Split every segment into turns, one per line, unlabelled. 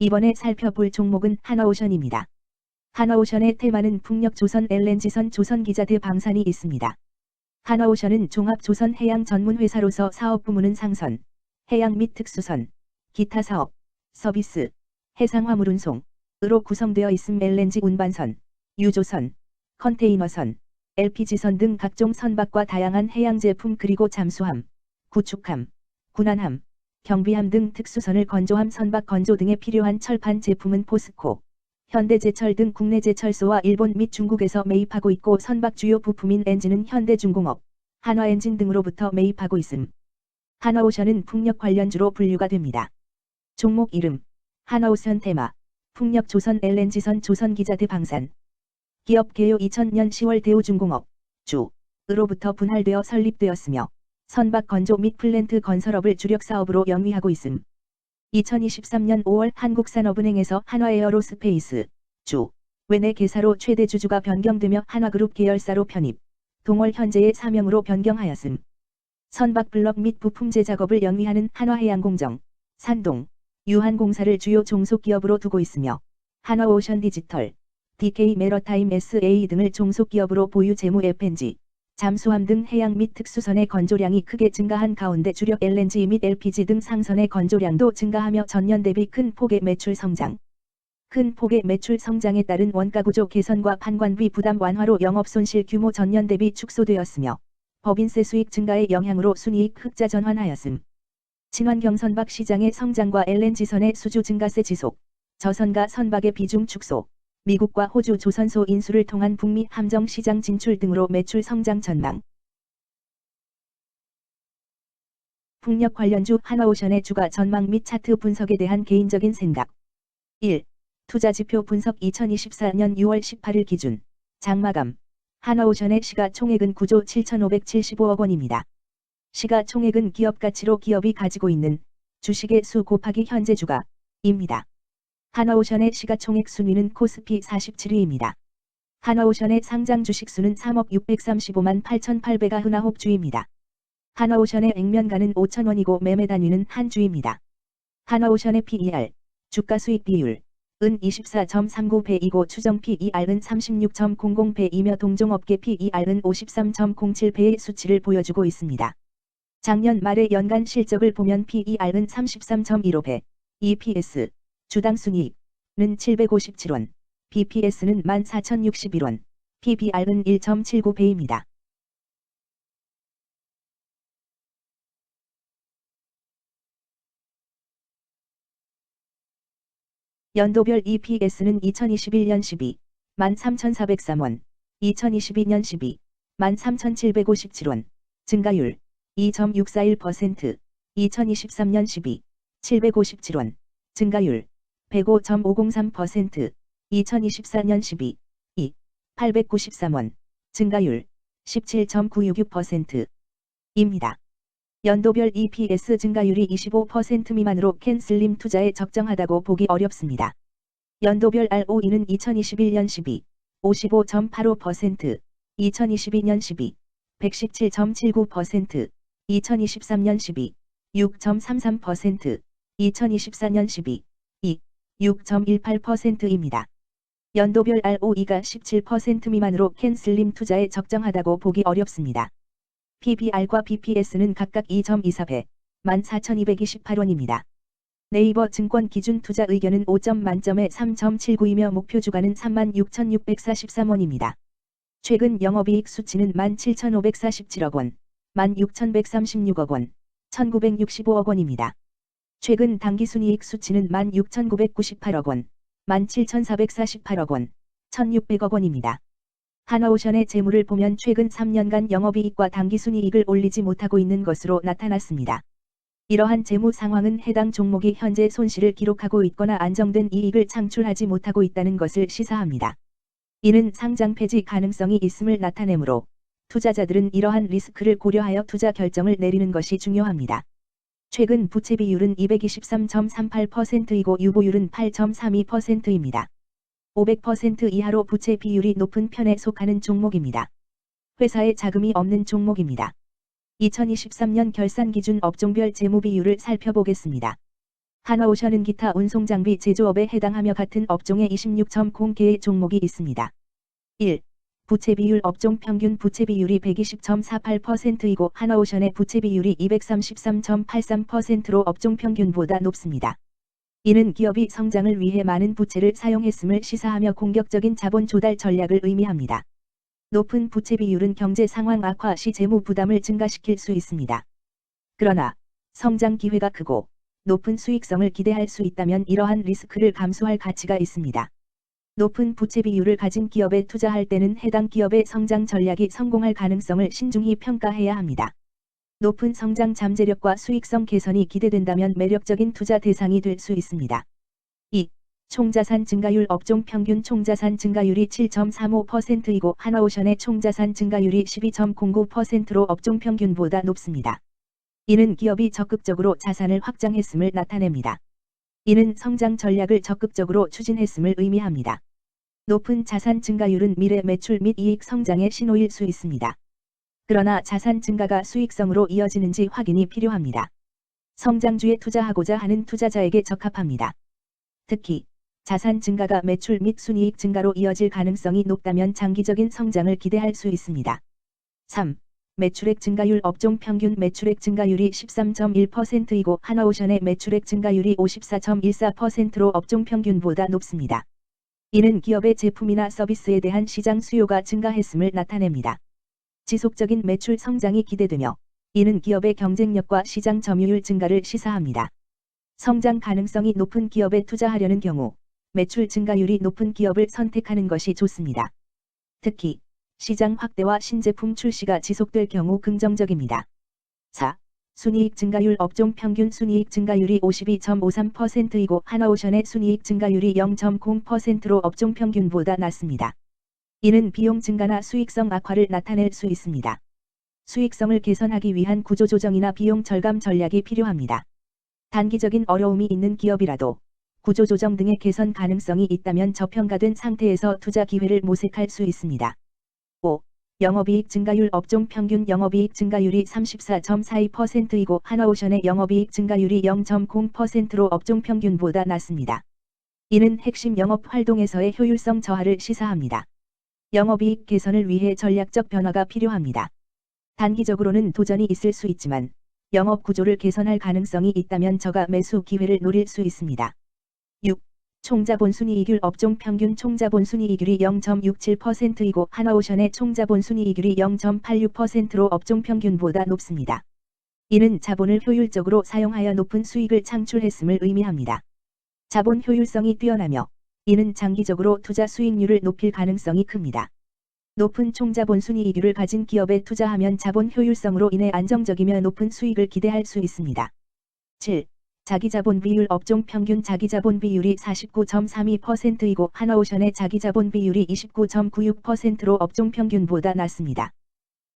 이번에 살펴볼 종목은 하나오션입니다. 하나오션의 테마는 풍력 조선 LNG선 조선 기자대 방산이 있습니다. 하나오션은 종합 조선 해양 전문 회사로서 사업 부문은 상선, 해양 및 특수선, 기타 사업, 서비스, 해상 화물 운송 으로 구성되어 있음 LNG 운반선, 유조선, 컨테이너선, LPG선 등 각종 선박과 다양한 해양 제품 그리고 잠수함, 구축함, 군안함, 경비함 등 특수선을 건조함 선박 건조 등에 필요한 철판 제품은 포스코, 현대제철 등 국내 제철소와 일본 및 중국에서 매입하고 있고 선박 주요 부품인 엔진은 현대중공업, 한화엔진 등으로부터 매입하고 있음. 하나오션은 풍력 관련주로 분류가 됩니다. 종목 이름 하나오션 테마 풍력 조선 LNG선 조선기자대 방산 기업 개요 2000년 10월 대우중공업 주 으로부터 분할되어 설립되었으며 선박 건조 및 플랜트 건설업을 주력 사업으로 영위하고 있음. 2023년 5월 한국산업은행에서 한화에어로스페이스 주 외내 계사로 최대 주주가 변경되며 한화그룹 계열사로 편입, 동월 현재의 사명으로 변경하였음. 선박 블럭 및 부품 제작업을 영위하는 한화해양공정, 산동, 유한공사를 주요 종속기업으로 두고 있으며 한화오션 디지털, DK 메러타임 SA 등을 종속기업으로 보유 재무 FNG, 잠수함 등 해양 및 특수선의 건조량이 크게 증가한 가운데 주력 LNG 및 LPG 등 상선의 건조량도 증가하며 전년 대비 큰 폭의 매출 성장. 큰 폭의 매출 성장에 따른 원가구조 개선과 판관비 부담 완화로 영업손실 규모 전년 대비 축소되었으며 법인세 수익 증가의 영향으로 순이익 흑자 전환하였음. 친환경 선박 시장의 성장과 LNG선의 수주 증가세 지속, 저선가 선박의 비중 축소, 미국과 호주 조선소 인수를 통한 북미 함정 시장 진출 등으로 매출 성장 전망. 풍력 관련주 하나오션의 주가 전망 및 차트 분석에 대한 개인적인 생각. 1. 투자지표 분석 2024년 6월 18일 기준. 장마감. 하나오션의 시가총액은 9조 7,575억 원입니다. 시가총액은 기업가치로 기업이 가지고 있는 주식의 수 곱하기 현재 주가입니다. 하나오션의 시가총액 순위는 코스피 47위입니다. 하나오션의 상장 주식 수는 3억 635만 8,800가 흔화홉주입니다. 하나오션의 액면가는 5천원이고 매매 단위는 한 주입니다. 하나오션의 PER, 주가 수익 비율, 은 24.39배이고 추정 PER은 36.00배이며 동종업계 PER은 53.07배의 수치를 보여주고 있습니다. 작년 말의 연간 실적을 보면 PER은 33.15배, EPS, 주당 순이익은 757원, BPS는 14,061원, PBR은 1.79배입니다. 연도별 EPS는 2021년 12, 13,403원, 2022년 12, 13,757원, 증가율 2.641%, 2023년 12, 757원, 증가율 105.503%, 2024년 12, 2, 893원, 증가율 17.966%입니다. 연도별 EPS 증가율이 25% 미만으로 캔슬림 투자에 적정하다고 보기 어렵습니다. 연도별 ROE는 2021년 12, 55.85%, 2022년 12, 117.79%, 2023년 12, 6.33%, 2024년 12, 6.18%입니다. 연도별 ROE가 17% 미만으로 캔슬림 투자에 적정하다고 보기 어렵습니다. PBR과 BPS는 각각 2.24배, 14,228원입니다. 네이버 증권 기준 투자 의견은 5점 만점에 3.79이며 목표 주가는 36,643원입니다. 최근 영업이익 수치는 17,547억 원, 16,136억 원, 1,965억 원입니다. 최근 당기순이익 수치는 16,998억 원, 17,448억 원, 1,600억 원입니다. 하나오션의 재물을 보면 최근 3년간 영업이익과 당기순이익을 올리지 못하고 있는 것으로 나타났습니다. 이러한 재무 상황은 해당 종목이 현재 손실을 기록하고 있거나 안정된 이익을 창출하지 못하고 있다는 것을 시사합니다. 이는 상장 폐지 가능성이 있음을 나타내므로 투자자들은 이러한 리스크를 고려하여 투자 결정을 내리는 것이 중요합니다. 최근 부채 비율은 223.38%이고 유보율은 8.32%입니다. 500% 이하로 부채 비율이 높은 편에 속하는 종목입니다. 회사에 자금이 없는 종목입니다. 2023년 결산 기준 업종별 재무 비율을 살펴보겠습니다. 하나오션은 기타 운송장비 제조업에 해당하며 같은 업종에 26.0개의 종목이 있습니다. 1. 부채 비율 업종 평균 부채 비율이 120.48%이고 하나오션의 부채 비율이 233.83%로 업종 평균보다 높습니다. 이는 기업이 성장을 위해 많은 부채를 사용했음을 시사하며 공격적인 자본 조달 전략을 의미합니다. 높은 부채 비율은 경제 상황 악화 시 재무 부담을 증가시킬 수 있습니다. 그러나 성장 기회가 크고 높은 수익성을 기대할 수 있다면 이러한 리스크를 감수할 가치가 있습니다. 높은 부채 비율을 가진 기업에 투자할 때는 해당 기업의 성장 전략이 성공할 가능성을 신중히 평가해야 합니다. 높은 성장 잠재력과 수익성 개선이 기대된다면 매력적인 투자 대상이 될 수 있습니다. 2. 총자산 증가율 업종 평균 총자산 증가율이 7.35%이고 하나오션의 총자산 증가율이 12.09%로 업종 평균보다 높습니다. 이는 기업이 적극적으로 자산을 확장했음을 나타냅니다. 이는 성장 전략을 적극적으로 추진했음을 의미합니다. 높은 자산 증가율은 미래 매출 및 이익 성장의 신호일 수 있습니다. 그러나 자산 증가가 수익성으로 이어지는지 확인이 필요합니다. 성장주에 투자하고자 하는 투자자에게 적합합니다. 특히 자산 증가가 매출 및 순이익 증가로 이어질 가능성이 높다면 장기적인 성장을 기대할 수 있습니다. 3. 매출액 증가율 업종 평균 매출액 증가율이 13.1%이고 하나오션의 매출액 증가율이 54.14%로 업종 평균보다 높습니다. 이는 기업의 제품이나 서비스에 대한 시장 수요가 증가했음을 나타냅니다. 지속적인 매출 성장이 기대되며 이는 기업의 경쟁력과 시장 점유율 증가를 시사합니다. 성장 가능성이 높은 기업에 투자하려는 경우 매출 증가율이 높은 기업을 선택하는 것이 좋습니다. 특히 시장 확대와 신제품 출시가 지속될 경우 긍정적입니다. 4. 순이익 증가율 업종 평균 순이익 증가율이 52.53%이고 하나오션의 순이익 증가율이 0.0%로 업종 평균보다 낮습니다. 이는 비용 증가나 수익성 악화를 나타낼 수 있습니다. 수익성을 개선하기 위한 구조조정이나 비용 절감 전략이 필요합니다. 단기적인 어려움이 있는 기업이라도 구조조정 등의 개선 가능성이 있다면 저평가된 상태에서 투자 기회를 모색할 수 있습니다. 5. 영업이익 증가율 업종 평균 영업이익 증가율이 34.42%이고 하나오션의 영업이익 증가율이 0.0%로 업종 평균보다 낮습니다. 이는 핵심 영업 활동에서의 효율성 저하를 시사합니다. 영업이익 개선을 위해 전략적 변화가 필요합니다. 단기적으로는 도전이 있을 수 있지만 영업 구조를 개선할 가능성이 있다면 저가 매수 기회를 노릴 수 있습니다. 6. 총자본순이익률 업종 평균 총자본순이익률이 0.67%이고 하나오션의 총자본순이익률이 0.86%로 업종 평균보다 높습니다. 이는 자본을 효율적으로 사용하여 높은 수익을 창출했음을 의미합니다. 자본 효율성이 뛰어나며 이는 장기적으로 투자 수익률을 높일 가능성이 큽니다. 높은 총자본순이익률을 가진 기업에 투자하면 자본 효율성으로 인해 안정적이며 높은 수익을 기대할 수 있습니다. 7. 자기자본 비율 업종 평균 자기자본 비율이 49.32%이고 하나오션의 자기자본 비율이 29.96%로 업종 평균보다 낮습니다.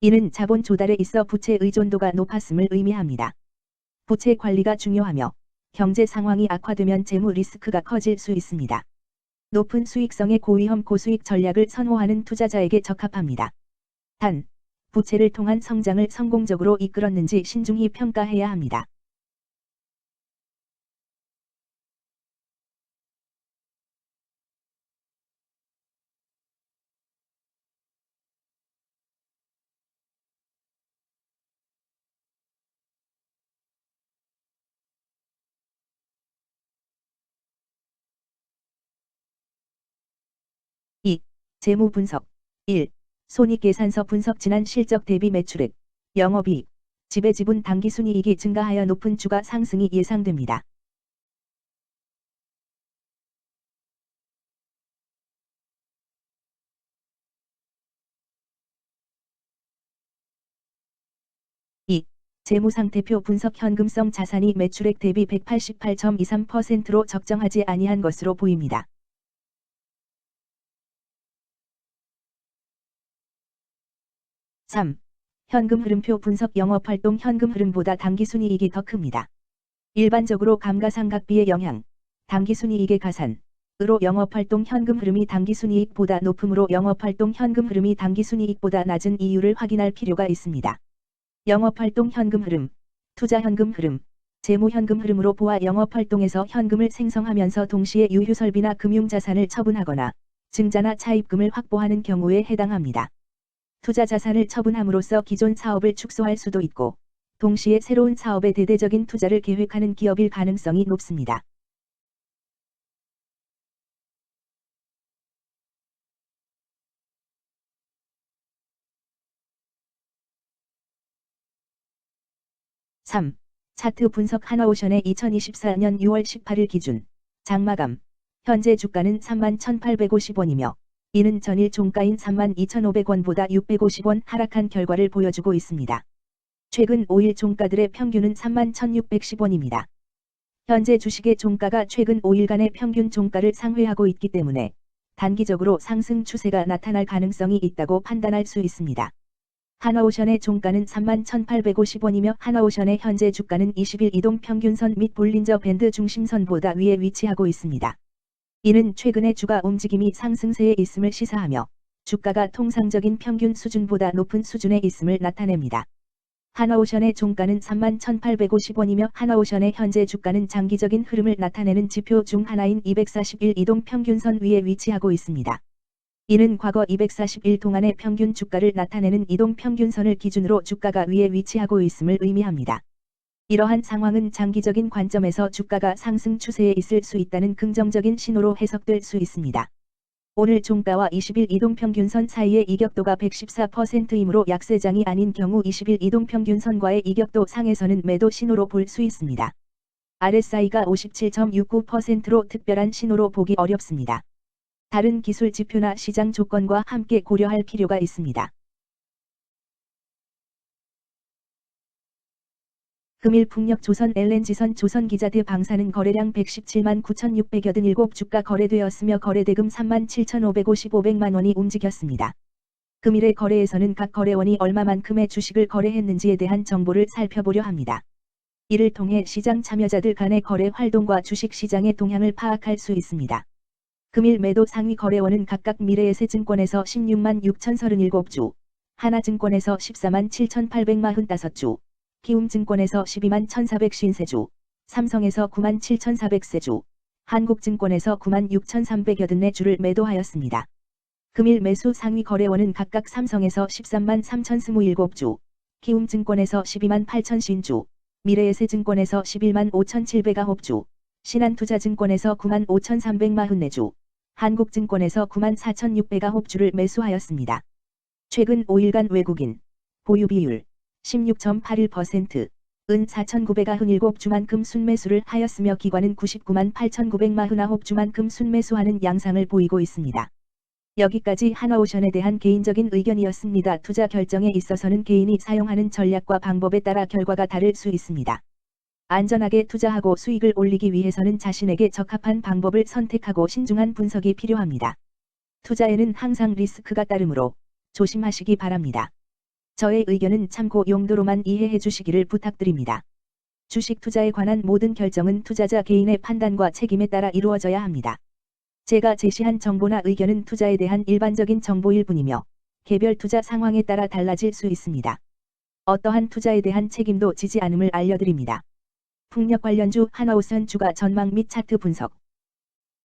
이는 자본 조달에 있어 부채 의존도가 높았음을 의미합니다. 부채 관리가 중요하며 경제 상황이 악화되면 재무 리스크가 커질 수 있습니다. 높은 수익성의 고위험 고수익 전략을 선호하는 투자자에게 적합합니다. 단, 부채를 통한 성장을 성공적으로 이끌었는지 신중히 평가해야 합니다. 재무 분석 1. 손익계산서 분석 지난 실적 대비 매출액, 영업이익, 지배지분 당기순이익이 증가하여 높은 주가 상승이 예상됩니다. 이 재무상태표 분석 현금성 자산이 매출액 대비 188.23%로 적정하지 아니한 것으로 보입니다. 3. 현금 흐름표 분석 영업활동 현금 흐름보다 당기순이익이 더 큽니다. 일반적으로 감가상각비의 영향, 당기순이익의 가산으로 영업활동 현금 흐름이 당기순이익보다 높으므로 영업활동 현금 흐름이 당기순이익보다 낮은 이유를 확인할 필요가 있습니다. 영업활동 현금 흐름, 투자 현금 흐름, 재무 현금 흐름으로 보아 영업 활동에서 현금을 생성하면서 동시에 유휴 설비나 금융 자산을 처분하거나 증자나 차입금을 확보하는 경우에 해당합니다. 투자 자산을 처분함으로써 기존 사업을 축소할 수도 있고 동시에 새로운 사업에 대대적인 투자를 계획하는 기업일 가능성이 높습니다. (3) 차트 분석 하나오션의 2024년 6월 18일 기준. 장마감. 현재 주가는 31,850원이며 이는 전일 종가인 32,500원보다 650원 하락한 결과를 보여주고 있습니다. 최근 5일 종가들의 평균은 31,610원입니다. 현재 주식의 종가가 최근 5일간의 평균 종가를 상회하고 있기 때문에 단기적으로 상승 추세가 나타날 가능성이 있다고 판단할 수 있습니다. 하나오션의 종가는 31,850원이며 하나오션의 현재 주가는 20일 이동 평균선 및 볼린저 밴드 중심선보다 위에 위치하고 있습니다. 이는 최근의 주가 움직임이 상승세에 있음을 시사하며 주가가 통상적인 평균 수준보다 높은 수준에 있음을 나타냅니다. 하나오션의 종가는 31,850원이며 하나오션의 현재 주가는 장기적인 흐름을 나타내는 지표 중 하나인 241 이동 평균선 위에 위치하고 있습니다. 이는 과거 241 동안의 평균 주가를 나타내는 이동 평균선을 기준으로 주가가 위에 위치하고 있음을 의미합니다. 이러한 상황은 장기적인 관점에서 주가가 상승 추세에 있을 수 있다는 긍정적인 신호로 해석될 수 있습니다. 오늘 종가와 20일 이동평균선 사이의 이격도가 114%이므로 약세장이 아닌 경우 20일 이동평균선과의 이격도 상에서는 매도 신호로 볼 수 있습니다. RSI가 57.69%로 특별한 신호로 보기 어렵습니다. 다른 기술 지표나 시장 조건과 함께 고려할 필요가 있습니다. 금일 풍력 조선 LNG선 조선 기자대 방사능 거래량 117만 9,687 주가 거래되었으며 거래대금 3만 7,555백만 원이 움직였습니다. 금일의 거래에서는 각 거래원이 얼마만큼의 주식을 거래했는지에 대한 정보를 살펴보려 합니다. 이를 통해 시장 참여자들 간의 거래 활동과 주식 시장의 동향을 파악할 수 있습니다. 금일 매도 상위 거래원은 각각 미래에셋증권에서 16만 6,037주, 하나증권에서 14만 7,845주, 키움증권에서 12만 1,453주, 삼성에서 9만 7,400세주, 한국증권에서 9만 6,384주를 매도하였습니다. 금일 매수 상위 거래원은 각각 삼성에서 13만 3,027주, 키움증권에서 12만 8,000신주, 미래에셋증권에서 11만 5,709주, 신한투자증권에서 9만 5,344주, 한국증권에서 9만 4,600가홉주를 매수하였습니다. 최근 5일간 외국인 보유 비율 16.81%, 은 4,997주만큼 순매수를 하였으며 기관은 99만 8,949주만큼 순매수하는 양상을 보이고 있습니다. 여기까지 하나오션에 대한 개인적인 의견이었습니다. 투자 결정에 있어서는 개인이 사용하는 전략과 방법에 따라 결과가 다를 수 있습니다. 안전하게 투자하고 수익을 올리기 위해서는 자신에게 적합한 방법을 선택하고 신중한 분석이 필요합니다. 투자에는 항상 리스크가 따르므로 조심하시기 바랍니다. 저의 의견은 참고 용도로만 이해해 주시기를 부탁드립니다. 주식 투자에 관한 모든 결정은 투자자 개인의 판단과 책임에 따라 이루어져야 합니다. 제가 제시한 정보나 의견은 투자에 대한 일반적인 정보일 뿐이며 개별 투자 상황에 따라 달라질 수 있습니다. 어떠한 투자에 대한 책임도 지지 않음을 알려드립니다. 풍력 관련주 하나우선 주가 전망 및 차트 분석